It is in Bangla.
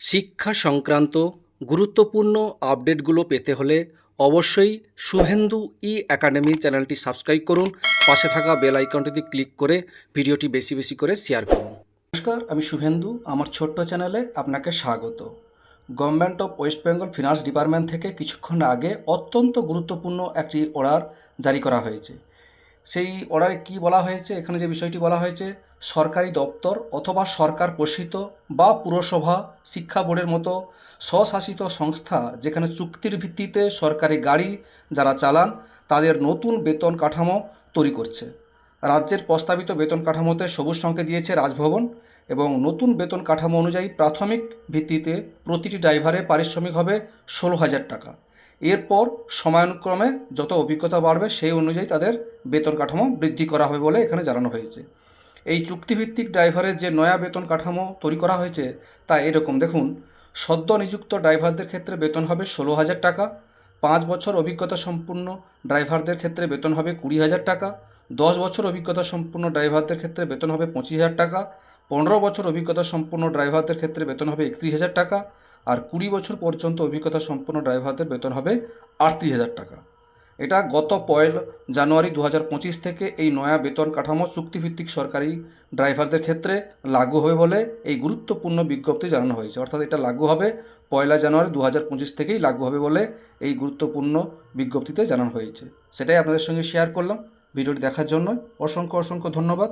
শিক্ষা সংক্রান্ত গুরুত্বপূর্ণ আপডেটগুলো পেতে হলে অবশ্যই শুভেন্দু ই একাডেমি চ্যানেলটি সাবস্ক্রাইব করুন। পাশে থাকা বেল আইকনটিতে ক্লিক করে ভিডিওটি বেশি বেশি করে শেয়ার করুন। নমস্কার, আমি শুভেন্দু। আমার ছোট্ট চ্যানেলে আপনাকে স্বাগত। Government of West Bengal finance department থেকে কিছুক্ষণ আগে অত্যন্ত গুরুত্বপূর্ণ একটি অর্ডার জারি করা হয়েছে। সেই অর্ডারে কি বলা হয়েছে? এখানে যে বিষয়টি বলা হয়েছে সরকারি দপ্তর অথবা সরকার পোষিত বা পুরসভা, শিক্ষা বোর্ডের মতো স্বশাসিত সংস্থা যেখানে চুক্তির ভিত্তিতে সরকারি গাড়ি যারা চালান, তাদের নতুন বেতন কাঠামো তৈরি করছে। রাজ্যের প্রস্তাবিত বেতন কাঠামোতে সবুজ সংকেত দিয়েছে রাজভবন এবং নতুন বেতন কাঠামো অনুযায়ী প্রাথমিক ভিত্তিতে প্রতিটি ড্রাইভারের পারিশ্রমিক হবে ষোলো হাজার টাকা। এরপর সময়ানুক্রমে যত অভিজ্ঞতা বাড়বে, সেই অনুযায়ী তাদের বেতন কাঠামো বৃদ্ধি করা হবে বলে এখানে জানানো হয়েছে। এই চুক্তিভিত্তিক ড্রাইভারের যে নয়া বেতন কাঠামো তৈরি করা হয়েছে তা এরকম। দেখুন, সদ্য নিযুক্ত ড্রাইভারদের ক্ষেত্রে বেতন হবে ষোলো হাজার টাকা, পাঁচ বছর অভিজ্ঞতা সম্পূর্ণ ড্রাইভারদের ক্ষেত্রে বেতন হবে কুড়ি হাজার টাকা, দশ বছর অভিজ্ঞতা সম্পূর্ণ ড্রাইভারদের ক্ষেত্রে বেতন হবে পঁচিশ হাজার টাকা, পনেরো বছর অভিজ্ঞতা সম্পন্ন ড্রাইভারদের ক্ষেত্রে বেতন হবে একত্রিশ হাজার টাকা, আর কুড়ি বছর পর্যন্ত অভিজ্ঞতা সম্পন্ন ড্রাইভারদের বেতন হবে আটত্রিশ হাজার টাকা। এটা গত পয়লা জানুয়ারি দু হাজার পঁচিশ থেকে এই নয়া বেতন কাঠামো চুক্তিভিত্তিক সরকারি ড্রাইভারদের ক্ষেত্রে লাগু হবে বলে এই গুরুত্বপূর্ণ বিজ্ঞপ্তি জানানো হয়েছে। অর্থাৎ এটা লাগু হবে, পয়লা জানুয়ারি দু হাজার পঁচিশ থেকেই লাগু হবে বলে এই গুরুত্বপূর্ণ বিজ্ঞপ্তিতে জানানো হয়েছে। সেটাই আপনাদের সঙ্গে শেয়ার করলাম। ভিডিওটি দেখার জন্য অসংখ্য অসংখ্য ধন্যবাদ।